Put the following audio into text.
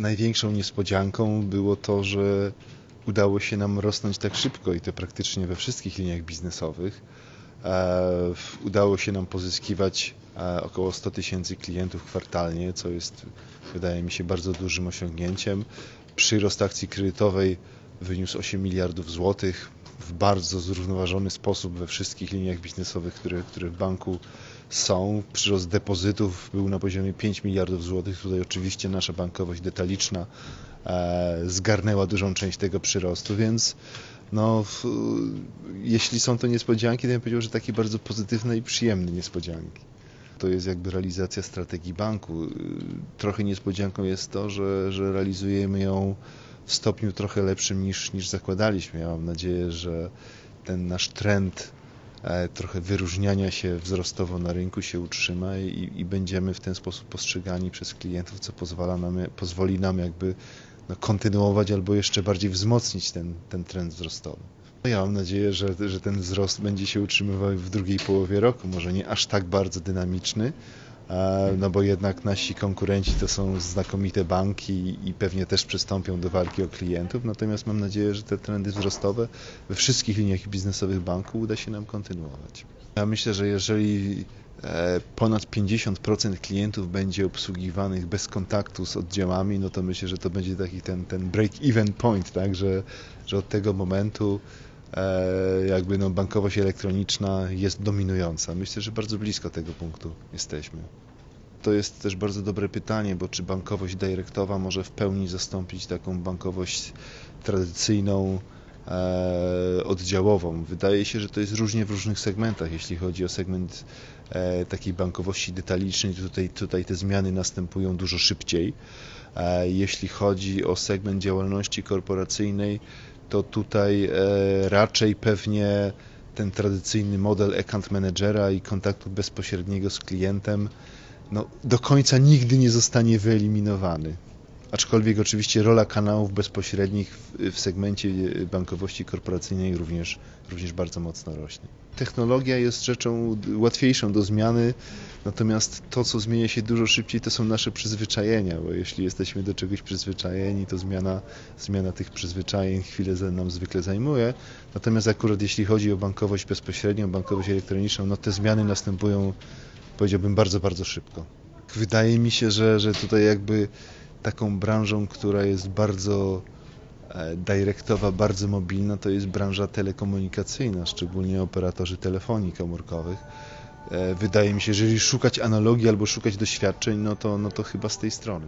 największą niespodzianką było to, że udało się nam rosnąć tak szybko i to praktycznie we wszystkich liniach biznesowych. E, udało się nam pozyskiwać e, około 100 tysięcy klientów kwartalnie, co jest, wydaje mi się, bardzo dużym osiągnięciem. Przyrost akcji kredytowej wyniósł 8 miliardów złotych w bardzo zrównoważony sposób we wszystkich liniach biznesowych, które, które w banku są. Przyrost depozytów był na poziomie 5 miliardów złotych. Tutaj oczywiście nasza bankowość detaliczna e, zgarnęła dużą część tego przyrostu, więc no, jeśli są to niespodzianki, to bym powiedział, że takie bardzo pozytywne i przyjemne niespodzianki. To jest jakby realizacja strategii banku. Trochę niespodzianką jest to, że, że realizujemy ją w stopniu trochę lepszym niż, niż zakładaliśmy. Ja mam nadzieję, że ten nasz trend e, trochę wyróżniania się wzrostowo na rynku się utrzyma i, i będziemy w ten sposób postrzegani przez klientów, co pozwala nam, pozwoli nam jakby no, kontynuować albo jeszcze bardziej wzmocnić ten, ten trend wzrostowy. Ja mam nadzieję, że, że ten wzrost będzie się utrzymywał w drugiej połowie roku, może nie aż tak bardzo dynamiczny, no bo jednak nasi konkurenci to są znakomite banki i pewnie też przystąpią do walki o klientów, natomiast mam nadzieję, że te trendy wzrostowe we wszystkich liniach biznesowych banku uda się nam kontynuować. Ja myślę, że jeżeli e, ponad 50% klientów będzie obsługiwanych bez kontaktu z oddziałami, no to myślę, że to będzie taki ten, ten break-even point, tak, że, że od tego momentu e, jakby no, bankowość elektroniczna jest dominująca. Myślę, że bardzo blisko tego punktu jesteśmy. To jest też bardzo dobre pytanie, bo czy bankowość dyrektowa może w pełni zastąpić taką bankowość tradycyjną, e, oddziałową? Wydaje się, że to jest różnie w różnych segmentach. Jeśli chodzi o segment e, takiej bankowości detalicznej, tutaj, tutaj te zmiany następują dużo szybciej. E, jeśli chodzi o segment działalności korporacyjnej, to tutaj e, raczej pewnie ten tradycyjny model account managera i kontaktu bezpośredniego z klientem no, do końca nigdy nie zostanie wyeliminowany. Aczkolwiek oczywiście rola kanałów bezpośrednich w, segmencie bankowości korporacyjnej również, również bardzo mocno rośnie. Technologia jest rzeczą łatwiejszą do zmiany, natomiast to, co zmienia się dużo szybciej, to są nasze przyzwyczajenia, bo jeśli jesteśmy do czegoś przyzwyczajeni, to zmiana, zmiana tych przyzwyczajeń chwilę nam zwykle zajmuje. Natomiast akurat jeśli chodzi o bankowość bezpośrednią, bankowość elektroniczną, no te zmiany następują powiedziałbym bardzo, bardzo szybko. Wydaje mi się, że, że tutaj jakby taką branżą, która jest bardzo e, dyrektowa, bardzo mobilna, to jest branża telekomunikacyjna, szczególnie operatorzy telefonii komórkowych. E, wydaje mi się, że jeżeli szukać analogii albo szukać doświadczeń, no to, no to chyba z tej strony.